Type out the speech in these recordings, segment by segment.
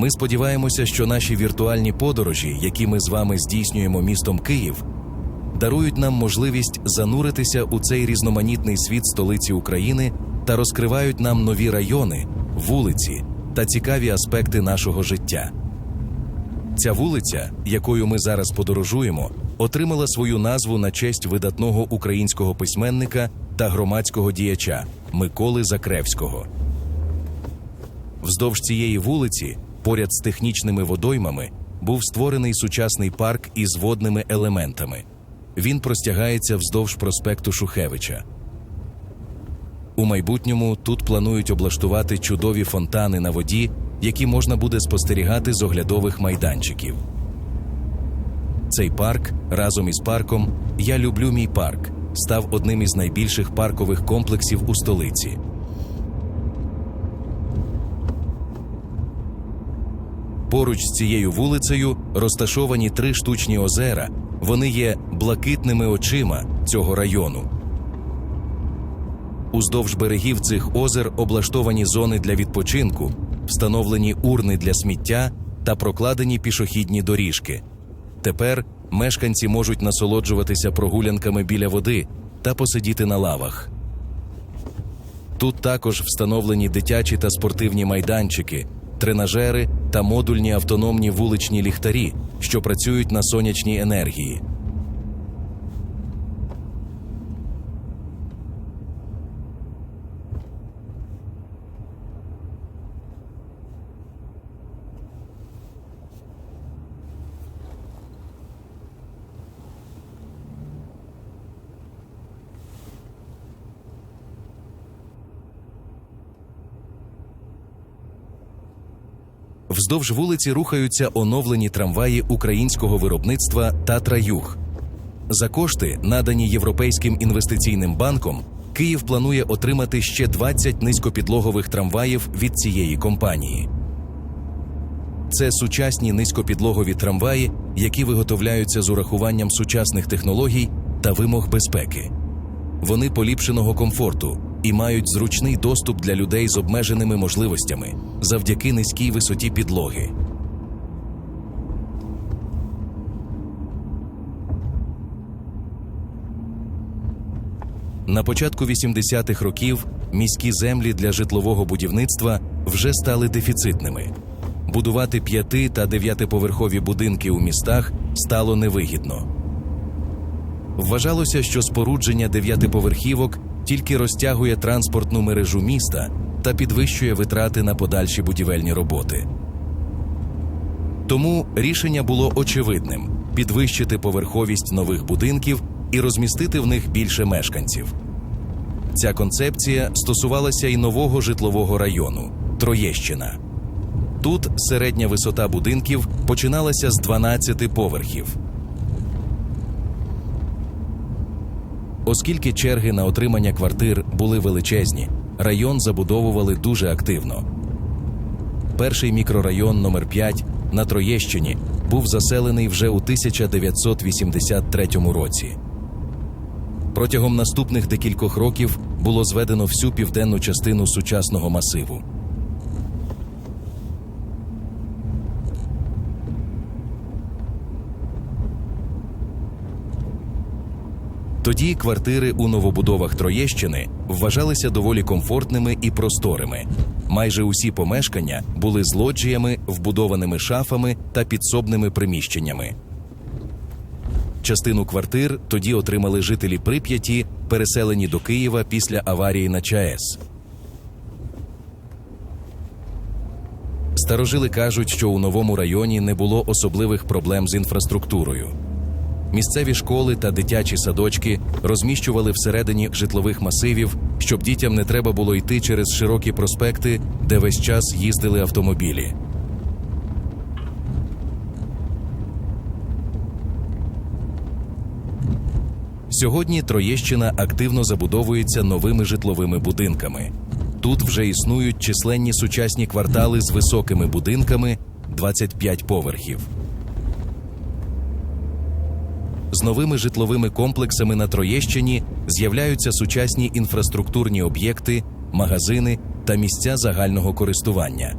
Ми сподіваємося, що наші віртуальні подорожі, які ми з вами здійснюємо містом Київ, дарують нам можливість зануритися у цей різноманітний світ столиці України та розкривають нам нові райони, вулиці та цікаві аспекти нашого життя. Ця вулиця, якою ми зараз подорожуємо, отримала свою назву на честь видатного українського письменника та громадського діяча Миколи Закревського. Вздовж цієї вулиці, поряд з технічними водоймами, був створений сучасний парк із водними елементами. Він простягається вздовж проспекту Шухевича. У майбутньому тут планують облаштувати чудові фонтани на воді, які можна буде спостерігати з оглядових майданчиків. Цей парк разом із парком Я люблю мій парк став одним із найбільших паркових комплексів у столиці. Поруч з цією вулицею розташовані три штучні озера. Вони є блакитними очима цього району. Уздовж берегів цих озер облаштовані зони для відпочинку, встановлені урни для сміття та прокладені пішохідні доріжки. Тепер мешканці можуть насолоджуватися прогулянками біля води та посидіти на лавах. Тут також встановлені дитячі та спортивні майданчики, тренажери та модульні автономні вуличні ліхтарі, що працюють на сонячній енергії. Вздовж вулиці рухаються оновлені трамваї українського виробництва Татра Юг. За кошти, надані Європейським інвестиційним банком, Київ планує отримати ще 20 низькопідлогових трамваїв від цієї компанії. Це сучасні низькопідлогові трамваї, які виготовляються з урахуванням сучасних технологій та вимог безпеки. Вони поліпшеного комфорту і мають зручний доступ для людей з обмеженими можливостями завдяки низькій висоті підлоги. На початку 80-х років міські землі для житлового будівництва вже стали дефіцитними. Будувати п'яти та дев'ятиповерхові будинки у містах стало невигідно. Вважалося, що спорудження дев'ятиповерхівок тільки розтягує транспортну мережу міста та підвищує витрати на подальші будівельні роботи. Тому рішення було очевидним підвищити поверховість нових будинків і розмістити в них більше мешканців. Ця концепція стосувалася і нового житлового району Троєщина. Тут середня висота будинків починалася з 12 поверхів. Оскільки черги на отримання квартир були величезні, район забудовували дуже активно. Перший мікрорайон номер 5 на Троєщині був заселений вже у 1983 році. Протягом наступних декількох років було зведено всю південну частину сучасного масиву. Тоді квартири у новобудовах Троєщини вважалися доволі комфортними і просторими. Майже усі помешкання були з лоджіями, вбудованими шафами та підсобними приміщеннями. Частину квартир тоді отримали жителі Прип'яті, переселені до Києва після аварії на ЧАЕС. Старожили кажуть, що у новому районі не було особливих проблем з інфраструктурою. Місцеві школи та дитячі садочки розміщували всередині житлових масивів, щоб дітям не треба було йти через широкі проспекти, де весь час їздили автомобілі. Сьогодні Троєщина активно забудовується новими житловими будинками. Тут вже існують численні сучасні квартали з високими будинками 25 поверхів. З новими житловими комплексами на Троєщині з'являються сучасні інфраструктурні об'єкти, магазини та місця загального користування.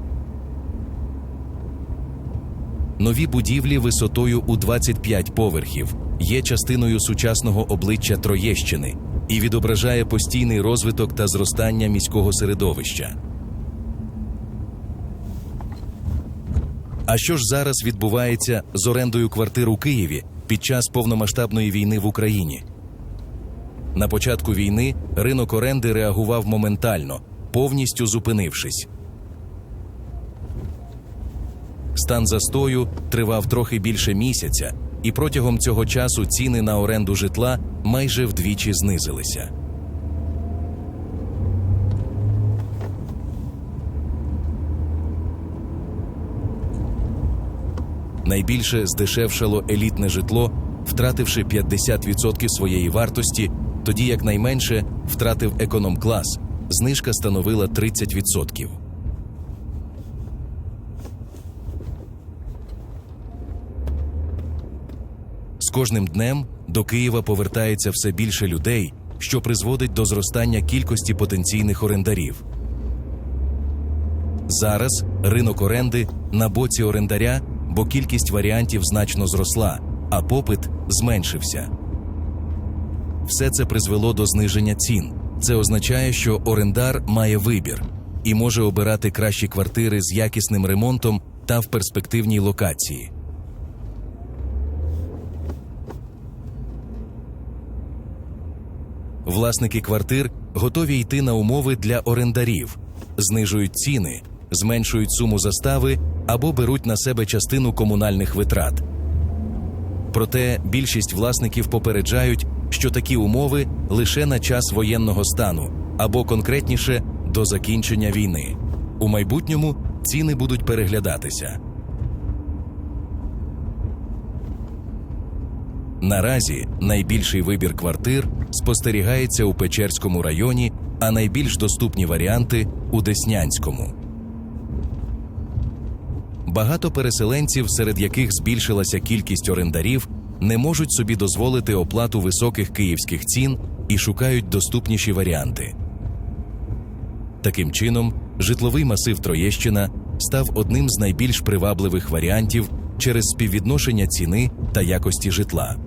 Нові будівлі висотою у 25 поверхів є частиною сучасного обличчя Троєщини і відображає постійний розвиток та зростання міського середовища. А що ж зараз відбувається з орендою квартир у Києві під час повномасштабної війни в Україні? На початку війни ринок оренди реагував моментально, повністю зупинившись. Стан застою тривав трохи більше місяця, і протягом цього часу ціни на оренду житла майже вдвічі знизилися. Найбільше здешевшало елітне житло, втративши 50% своєї вартості, тоді як найменше втратив економ-клас. Знижка становила 30%. З кожним днем до Києва повертається все більше людей, що призводить до зростання кількості потенційних орендарів. Зараз ринок оренди на боці орендаря, бо кількість варіантів значно зросла, а попит зменшився. Все це призвело до зниження цін. Це означає, що орендар має вибір і може обирати кращі квартири з якісним ремонтом та в перспективній локації. Власники квартир готові йти на умови для орендарів, знижують ціни, зменшують суму застави або беруть на себе частину комунальних витрат. Проте більшість власників попереджають, що такі умови лише на час воєнного стану або конкретніше до закінчення війни. У майбутньому ціни будуть переглядатися. Наразі найбільший вибір квартир спостерігається у Печерському районі, а найбільш доступні варіанти у Деснянському. Багато переселенців, серед яких збільшилася кількість орендарів, не можуть собі дозволити оплату високих київських цін і шукають доступніші варіанти. Таким чином, житловий масив Троєщина став одним з найбільш привабливих варіантів через співвідношення ціни та якості житла.